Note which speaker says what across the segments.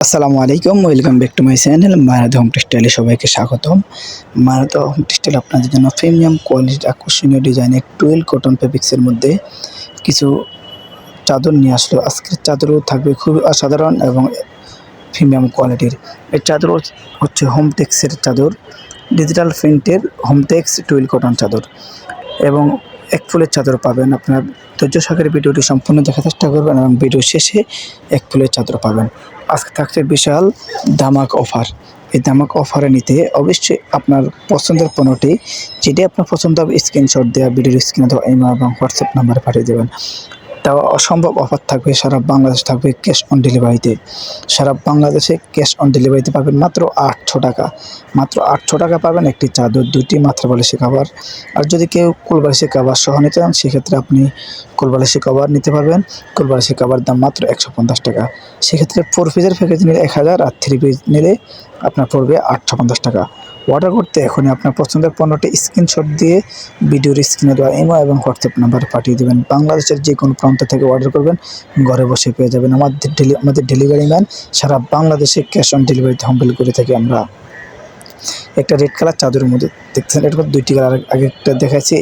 Speaker 1: আসসালামু আলাইকুম, welcome back to my channel Marad home টেক্সটাইলে সবাইকে স্বাগতম। মারাদ হোম টেক্সটাইল আপনাদের জন্য প্রিমিয়াম কোয়ালিটির আকর্ষণীয় ডিজাইনের টুয়েল কটন ফেব্রিক্সের মধ্যে কিছু চাদর নিয়ে আসলো। আজকের চাদরও থাকবে খুবই অসাধারণ এবং প্রিমিয়াম কোয়ালিটির। এই চাদর হচ্ছে হোমটেক্সের চাদর, ডিজিটাল প্রিন্টের হোমটেক্স টুয়েল কটন চাদর এবং এক ফুলের চাদর পাবেন। আপনার ধৈর্য সাগরের ভিডিওটি সম্পূর্ণ দেখার চেষ্টা করবেন এবং ভিডিও শেষে এক ফুলের চাদর পাবেন। আজকে থাকছে বিশাল দামাক অফার। এই দামাক অফারে নিতে অবশ্যই আপনার পছন্দের পণ্যটি, যেটি আপনার পছন্দ হবে স্ক্রিনশট দেওয়া, ভিডিওর স্ক্রিনে দেওয়া এবং হোয়াটসঅ্যাপ নাম্বারে পাঠিয়ে দেবেন। তাও অসম্ভব অফার থাকবে, সারা বাংলাদেশ থাকবে ক্যাশ অন ডেলিভারিতে সারা বাংলাদেশে ক্যাশ অন ডেলিভারিতে পাবেন মাত্র আটশো টাকা। মাত্র আটশো টাকা পাবেন একটি চাদর, দুটি মাত্রা বালিশে খাবার আর যদি কেউ কুলবালিশে কাবার সহ নিতে চান, সেক্ষেত্রে আপনি কুলবালিশে কভার নিতে পারবেন। কুলবালিশে কাবার দাম মাত্র একশো পঞ্চাশ টাকা। সেক্ষেত্রে ফোর পিসের প্যাকেজ নিলে এক হাজার আর থ্রি পিস নিলে আপনার পড়বে আটশো পঞ্চাশ টাকা। অর্ডার করতে এখনই আপনার পছন্দের পণ্যটি স্ক্রিনশট দিয়ে ভিডিওর স্ক্রিনে দেওয়া ইমো এবং হোয়াটসঅ্যাপ নাম্বারে পাঠিয়ে দেবেন। বাংলাদেশের যে কোনো প্রান্ত থেকে অর্ডার করবেন, ঘরে বসে পেয়ে যাবেন। আমাদের ডেলি আমাদের ডেলিভারি ম্যান সারা বাংলাদেশে ক্যাশ অন ডেলিভারিতে হোম করে থাকি আমরা। একটা রেড কালার চাদরের মধ্যে দেখতেছেন এটা দুইটি কালার। আগে একটা দেখাচ্ছি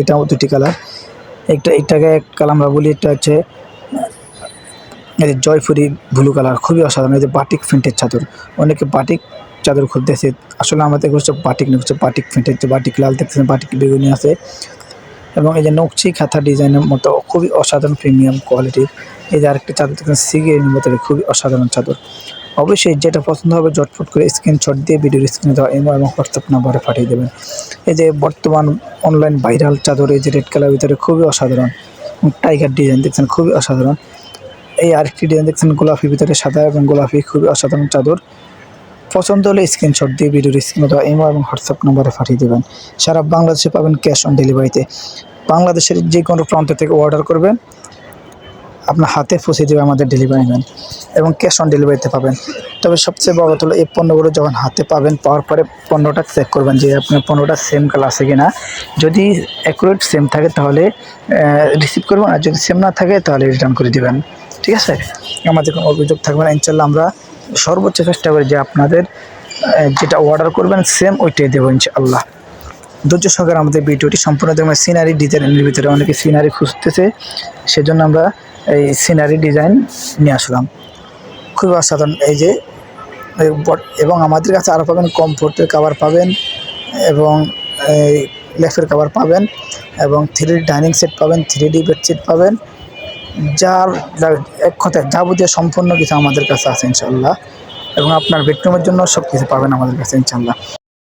Speaker 1: এটাও দুটি কালার। একটা এটাকে এক কালার আমরা বলি, এটা হচ্ছে জয়পুরি ব্লু কালার। খুবই অসাধারণ। এই যে বাটিক প্রিন্টের চাদর। অনেকে বাটিক চাদর খুঁজতেছে আসলে আমাদের হচ্ছে বাটিক হচ্ছে বাটিক যে বাটিক লাল দেখতেছেন, বাটিক বেগুনি আছে। এবং এই যে নকশি খাতা ডিজাইনের মতো খুবই অসাধারণ প্রিমিয়াম কোয়ালিটির। এই যে আরেকটি চাদর দেখতেছেন সিগের মতো খুবই অসাধারণ চাদর। অবশ্যই যেটা পছন্দ হবে জটফট করে স্ক্রিনশট দিয়ে ভিডিওর স্ক্রিনে দেওয়া ইমো এবং হোয়াটসঅ্যাপ নাম্বারে পাঠিয়ে দেবেন। এই যে বর্তমান অনলাইন ভাইরাল চাদর, এই যে রেড কালার ভিতরে খুবই অসাধারণ। টাইগার ডিজাইন দেখছেন খুবই অসাধারণ। এই আরেকটি ডিজাইন দেখছেন গোলাপি ভিতরে সাদা এবং গোলাপি, খুবই অসাধারণ চাদর। পছন্দ হলে স্ক্রিনশট দিয়ে ভিডিওর স্ক্রিনে দেওয়া ইমো এবং হোয়াটসঅ্যাপ নম্বরে পাঠিয়ে দেবেন। সারা বাংলাদেশে পাবেন ক্যাশ অন ডেলিভারিতে বাংলাদেশের যে কোনো প্রান্ত থেকে অর্ডার করবেন, আপনার হাতে পৌঁছে দেবে আমাদের ডেলিভারি ম্যান এবং ক্যাশ অন ডেলিভারিতে পাবেন। তবে সবচেয়ে বড় হলো, এই পণ্যগুলো যখন হাতে পাবেন, পাওয়ার পরে পণ্যটা চেক করবেন যে আপনার পণ্যটা সেম কালার আছে কি না যদি অ্যাকুরেট সেম থাকে তাহলে রিসিভ করবেন, আর যদি সেম না থাকে তাহলে রিটার্ন করে দেবেন। ঠিক আছে? আমাদের কোনো অভিযোগ থাকবে না। ইনশাল্লাহ আমরা সর্বোচ্চ চেষ্টা করি যে আপনাদের যেটা অর্ডার করবেন সেম ওইটাই দেবো ইনশাআল্লাহ। ধৈর্য সহকারে আমাদের ভিডিওটি সম্পূর্ণ দেখবেন। সিনারি ডিজাইনের ভিতরে অনেকে সিনারি খুঁজতেছে, সেজন্য আমরা এই সিনারি ডিজাইন নিয়ে আসলাম। খুবই অসাধারণ। এই যে এবং আমাদের কাছে আরও পাবেন কমফোর্টের কাভার পাবেন এবং এই লেফের কাভার পাবেন এবং থ্রি ডাইনিং সেট পাবেন থ্রি ডি বেডশিট পাবেন। যার এক কথায় যাবতীয় সম্পূর্ণ কিছু আমাদের কাছে আছে ইনশাল্লাহ এবং আপনার বেডরুমের জন্য সব কিছু পাবেন আমাদের কাছে ইনশাল্লাহ